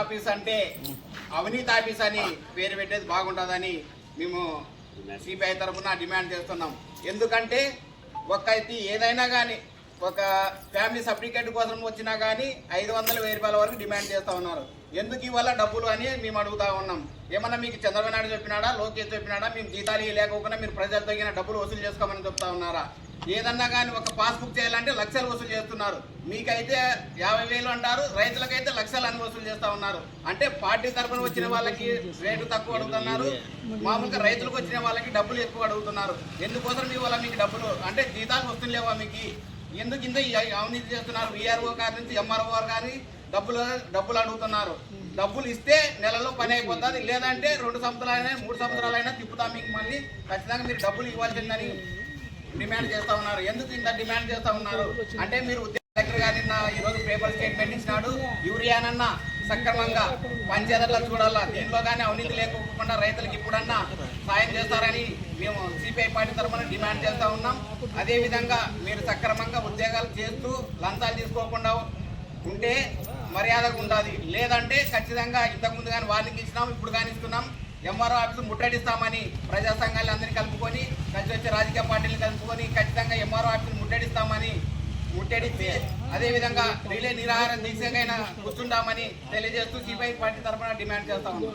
Office అంటే అవినీతి office అని పేరు పెట్టేది బాగుంటుందని మేము సిపిఐ తరఫున డిమాండ్ చేస్తున్నాం. ఎందుకంటే ఒక ఏదైనా కానీ ఒక ఫ్యామిలీ సర్టిఫికేట్ కోసం వచ్చినా కానీ ఐదు వందల వెయ్యి రూపాయల వరకు డిమాండ్ చేస్తూ ఉన్నారు. ఎందుకు ఇవాళ డబ్బులు అని మేము అడుగుతా ఉన్నాం. ఏమన్నా మీకు చంద్రబాబు నాయుడు చెప్పినాడా లోకేష్ చెప్పినాడా మేము జీతాలు లేకపోకుండా మీరు ప్రజలు తగిన డబ్బులు వసూలు చేసుకోమని చెప్తా ఉన్నారా? ఏదన్నా కానీ ఒక పాస్బుక్ చేయాలంటే లక్షలు వసూలు చేస్తున్నారు. మీకైతే యాభై వేలు అంటారు రైతులకైతే లక్షలు అని వసూలు చేస్తా ఉన్నారు. అంటే పార్టీ తరఫున వచ్చిన వాళ్ళకి రేటు తక్కువ అడుగుతున్నారు మామూలుగా రైతులకు వచ్చిన వాళ్ళకి డబ్బులు ఎక్కువ అడుగుతున్నారు. ఎందుకోసం మీ మీకు డబ్బులు? అంటే జీతాలు వస్తుండేవా మీకు? ఎందుకు ఇంత అవినీతి చేస్తున్నారు? విఆర్ఓ గారి నుంచి ఎంఆర్ఓ కానీ డబ్బులు డబ్బులు అడుగుతున్నారు. డబ్బులు ఇస్తే నెలలో పని అయిపోతుంది. లేదంటే రెండు సంవత్సరాలైనా మూడు సంవత్సరాలైనా తిప్పుతాం మీకు మళ్ళీ. ఖచ్చితంగా మీరు డబ్బులు ఇవ్వాల్సిందని డిమాండ్ చేస్తా ఉన్నారు. ఎందుకు ఇంత డిమాండ్ చేస్తా ఉన్నారు? అంటే మీరు దగ్గర గారి ఈ రోజు పేపర్ స్టేట్మెంట్ ఇచ్చినాడు. యూరియానన్నా సక్రమంగా పంచేదర్లా చూడాలా? దీంట్లో కానీ అవినీతి లేకపోకుండా రైతులకు ఇప్పుడన్నా సాయం చేస్తారని మేము సిపిఐ పార్టీ తరఫున డిమాండ్ చేస్తూ ఉన్నాం. అదేవిధంగా మీరు సక్రమంగా ఉద్యోగాలు చేస్తూ లంచాలు తీసుకోకుండా ఉంటే మర్యాదగా ఉండాలి. లేదంటే ఖచ్చితంగా ఇంతకుముందు కానీ వార్నింగ్ ఇచ్చినాం ఇప్పుడు కానీ ఇస్తున్నాం. ఎంఆర్ఓ ఆఫీసు ముట్టడిస్తామని ప్రజా సంఘాలు అందరినీ కలుపుకొని కలిసి కలుపుకొని ఖచ్చితంగా ఎంఆర్ఓ ఆఫీసు ముట్టడిస్తామని ముట్టడిస్తే అదేవిధంగా రిలే నిరాహారం దీక్షకైనా కూర్చుంటామని తెలియజేస్తూ సిపిఐ పార్టీ తరఫున డిమాండ్ చేస్తాము